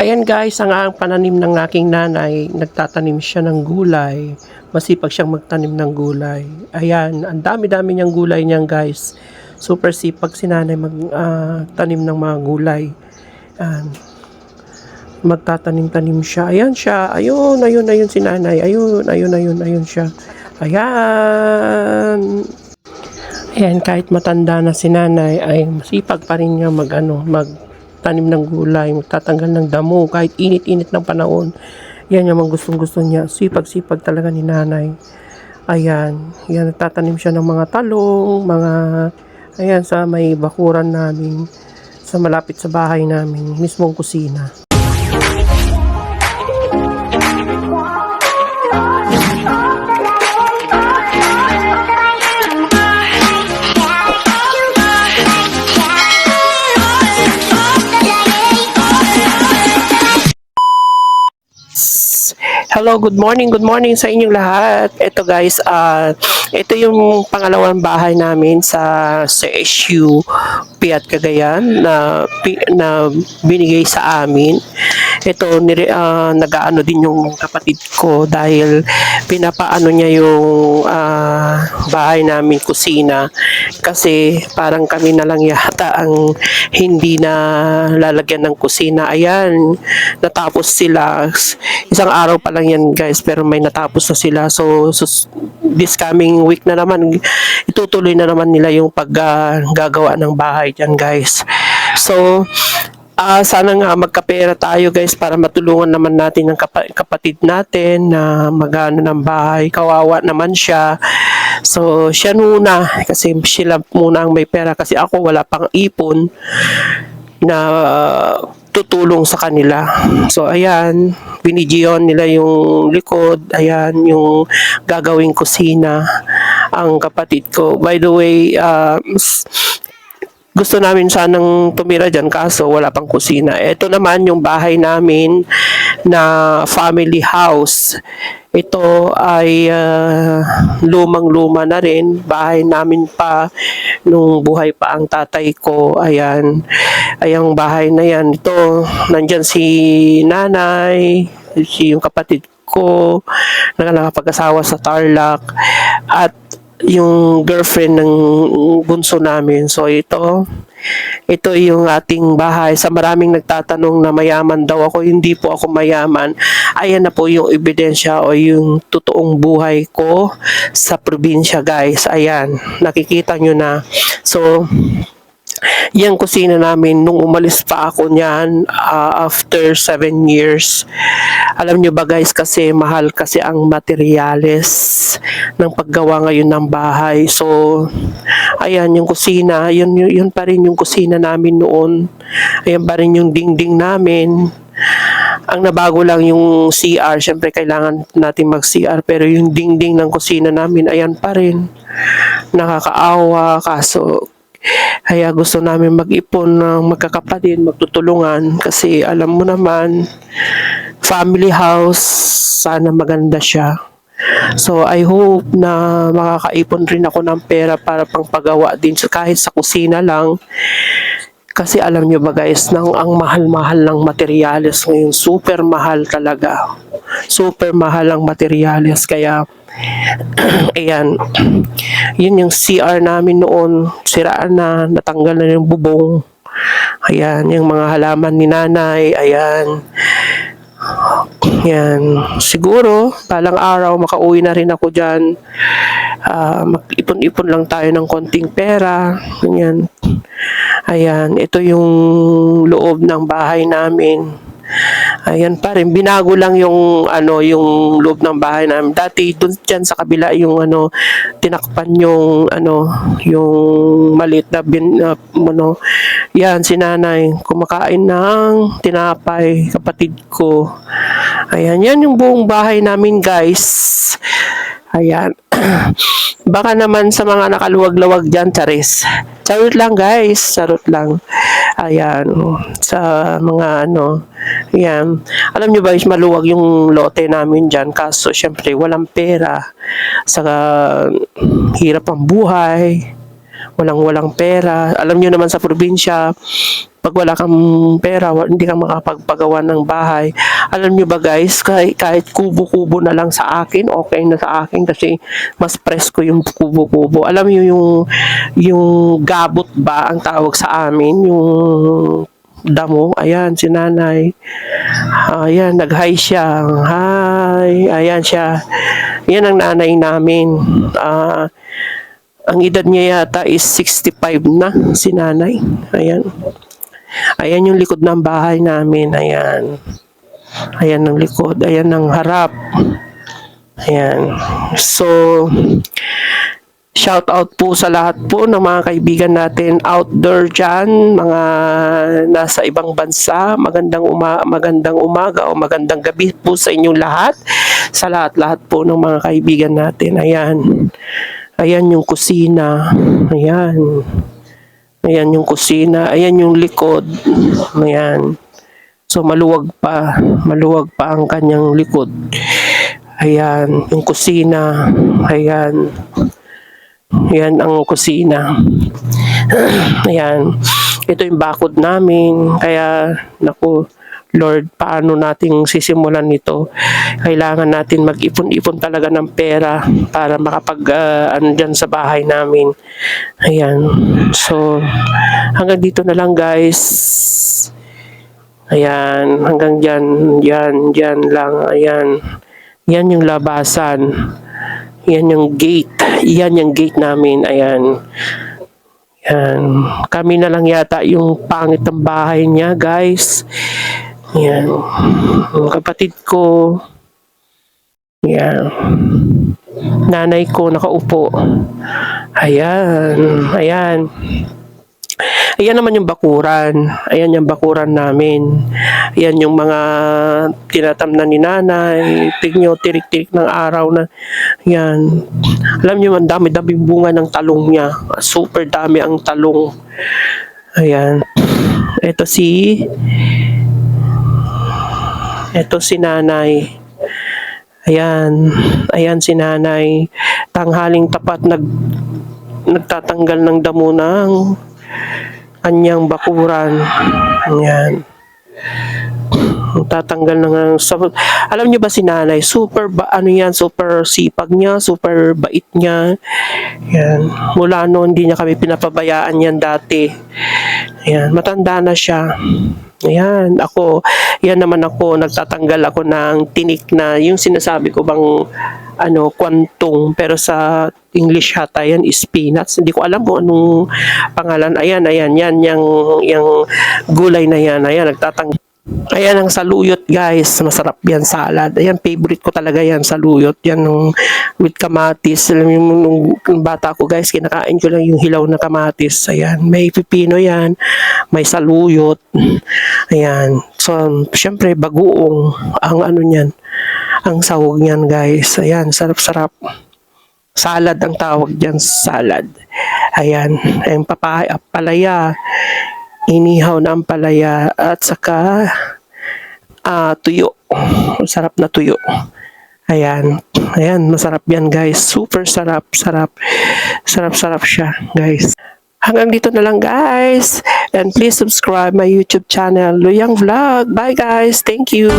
Ayan guys, ang, ang pananim ng aking nanay, nagtatanim siya ng gulay. Masipag siyang magtanim ng gulay. Ayan, ang dami-dami niyang gulay niyan guys. Super sipag si nanay magtanim ng mga gulay. Ayan. Magtatanim-tanim siya. Ayan siya. Ayun, ayun, ayun si nanay. Ayun, ayun, ayun, ayun siya. Ayan. Ayan, kahit matanda na si nanay, ay masipag pa rin niya mag, ano, magtanim ng gulay, magtatanggal ng damo, kahit init-init ng panahon. Yan yung mga gustong-gusto niya. Sipag-sipag talaga ni nanay. Ayan, yan, nagtatanim siya ng mga talong, mga, ayan, sa may bakuran namin, sa malapit sa bahay namin, mismong kusina. Hello, good morning, good morning sa inyong lahat. Ito guys, ah ito yung pangalawang bahay namin sa CSU Piat Cagayan na na binigay sa amin. Ito nire, ah, nag-aano din yung kapatid ko dahil pinapaano niya yung ah, bahay namin kusina kasi parang kami na lang yata ang hindi na lalagyan ng kusina. Ayan, natapos sila. Isang araw pa lang yan guys pero may natapos na sila. So, sus- this coming week na naman itutuloy na naman nila yung paggagawa ng bahay dyan guys. So, Ah, sana nga magkapera tayo guys para matulungan naman natin ang kapa- kapatid natin na magano ng bahay. Kawawa naman siya. So, siya muna kasi sila muna ang may pera kasi ako wala pang ipon na ah, tutulong sa kanila. So, ayan, binigiyon nila yung likod, ayan, yung gagawing kusina ang kapatid ko. By the way, s- gusto namin sanang tumira dyan kaso wala pang kusina. Ito naman yung bahay namin na family house. Ito ay ah, lumang-luma na rin. Bahay namin pa nung buhay pa ang tatay ko. Ayan. Ayang bahay na yan. Ito, nandyan si nanay, si yung kapatid ko, na nakapag-asawa sa Tarlac. At yung girlfriend ng bunso namin. So ito, ito yung ating bahay. Sa maraming nagtatanong na mayaman daw ako, hindi po ako mayaman. Ayan na po yung ebidensya o yung totoong buhay ko sa probinsya guys. Ayan, nakikita nyo na. So, yung kusina namin nung umalis pa ako niyan ah, after seven years. Alam nyo ba guys kasi mahal kasi ang materyales ng paggawa ngayon ng bahay. So, ayan yung kusina, yun, yun, yun pa rin yung kusina namin noon. Ayan pa rin yung dingding namin. Ang nabago lang yung CR, syempre kailangan natin mag-CR pero yung dingding ng kusina namin, ayan pa rin. Nakakaawa, kaso kaya gusto namin mag-ipon ng magkakapatid, magtutulungan kasi alam mo naman, family house, sana maganda siya. So I hope na makakaipon rin ako ng pera para pang pagawa din kahit sa kusina lang. Kasi alam nyo ba guys, nang ang mahal-mahal ng materyales ngayon, super mahal talaga. Super mahal ang materyales kaya Ayan. Yun yung CR namin noon. Siraan na. Natanggal na yung bubong. Ayan. Yung mga halaman ni nanay. Ayan. Yan. Siguro, palang araw, makauwi na rin ako dyan. Ah, mag-ipon-ipon lang tayo ng konting pera. Ganyan. Ayan. Ito yung loob ng bahay namin. Ayan pa rin. Binago lang yung ano yung loob ng bahay namin. Dati doon diyan sa kabila yung ano tinakpan yung ano yung maliit na bin na, ano yan si nanay kumakain ng tinapay kapatid ko. Ayan yan yung buong bahay namin guys. Ayan. Baka naman sa mga nakaluwag-lawag dyan, Charis. Charot lang, guys. Charot lang. Ayan. Sa mga ano. Ayan. Alam nyo ba, is maluwag yung lote namin dyan. Kaso, syempre, walang pera. Saka, hirap ang buhay. Walang-walang pera. Alam nyo naman sa probinsya, pag wala kang pera, hindi ka makapagpagawa ng bahay. Alam nyo ba guys, kahit, kahit kubo-kubo na lang sa akin, okay na sa akin kasi mas presko yung kubo-kubo. Alam nyo yung, yung gabot ba ang tawag sa amin, yung damo. Ayan, si nanay. Ayan, nag-hi siya. Hi. Ayan siya. Yan ang nanay namin. Ah, ang edad niya yata is 65 na, si nanay. Ayan. Ayan yung likod ng bahay namin. Ayan. Ayan ang likod. Ayan ang harap. Ayan. So, shout out po sa lahat po ng mga kaibigan natin out there dyan, mga nasa ibang bansa. Magandang, uma magandang umaga o magandang gabi po sa inyong lahat. Sa lahat-lahat po ng mga kaibigan natin. Ayan. Ayan yung kusina. Ayan. Ayan yung kusina. Ayan yung likod. Ayan. So maluwag pa. Maluwag pa ang kanyang likod. Ayan. Yung kusina. Ayan. Ayan ang kusina. Ayan. Ito yung bakod namin. Kaya, naku, Lord, paano nating sisimulan nito? Kailangan natin mag-ipon-ipon talaga ng pera para makapag, ano dyan sa bahay namin. Ayan. So, hanggang dito na lang guys. Ayan. Hanggang dyan, dyan, dyan lang. Ayan. Yan yung labasan. Yan yung gate. Yan yung gate namin. Ayan. Yan. Kami na lang yata yung pangit ng bahay niya, guys. Yan. Yung kapatid ko. Yan. Nanay ko nakaupo. Ayan. Ayan. Ayan naman yung bakuran. Ayan yung bakuran namin. Ayan yung mga tinatamnan ni nanay. Tignan tirik-tirik ng araw na. Yan. Alam niyo, ang dami-daming bunga ng talong niya. Super dami ang talong. Ayan. Ito si... Ito si nanay. Ayan. Ayan si nanay. Tanghaling tapat nag nagtatanggal ng damo ng kanyang bakuran. Ayan. Tatanggal nga. So, alam niyo ba si nanay, super ba, ano yan, super sipag niya, super bait niya. Yan. Mula noon, hindi niya kami pinapabayaan yan dati. Ayan, matanda na siya. Ayan, ako, yan naman ako, nagtatanggal ako ng tinik na, yung sinasabi ko bang, ano, kwantong, pero sa English hata yan is peanuts. Hindi ko alam kung anong pangalan. Ayan, ayan, yan, yung, yung gulay na yan. Ayan, nagtatanggal. Ayan ang saluyot guys, masarap yan salad. Ayan, favorite ko talaga yan saluyot. Yan nung with kamatis. Alam mo, nung, nung bata ko guys, kinakain ko lang yung hilaw na kamatis. Ayan, may pipino yan, may saluyot. Ayan, so syempre bagoong ang ano niyan, ang sahog niyan guys. Ayan, sarap-sarap. Salad ang tawag dyan, salad. Ayan, ang papaya, palaya, inihaw na ang palaya at saka ah, tuyo. Sarap na tuyo. Ayan. Ayan, masarap yan guys. Super sarap, sarap. Sarap-sarap siya guys. Hanggang dito na lang guys. And please subscribe my YouTube channel, Luyang Vlog. Bye guys. Thank you.